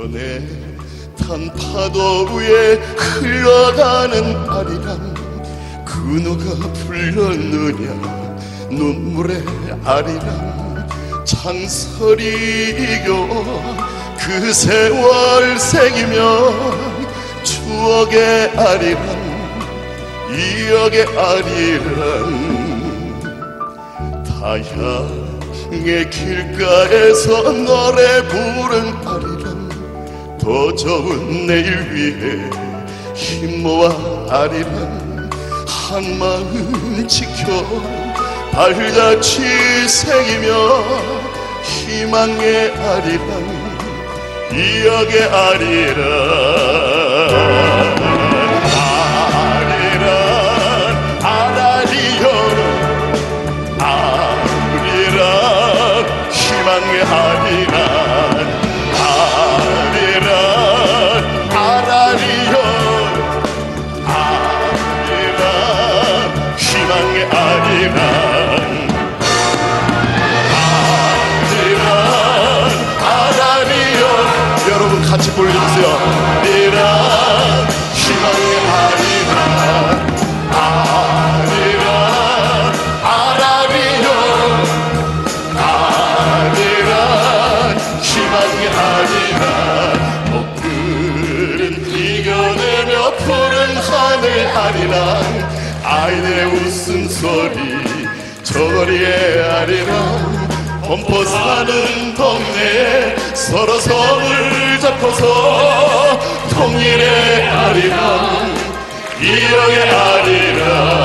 한 파도 위에 흘러가는 아리랑 그 누가 불렀느냐 눈물의 아리랑 창설이교 그 세월 새기며 추억의 아리랑 이억의 아리랑 다향의 길가에서 노래 부른 아리랑 더 좋은 내일 위해 힘 모아 아리랑 한 마음 지켜 발자취 새기며 희망의 아리랑 아리랑 아리랑 같이 불러주세요. 아리랑 희망의 아리랑 아리랑 아라리여 아리랑 희망의 아리랑 목들은 이겨내며 푸른 하늘 아리랑 아이들의 웃음소리 저거리의 아리랑 험포 사는 동네 서로 손을 잡고서 통일의 아리랑 이영의 아리랑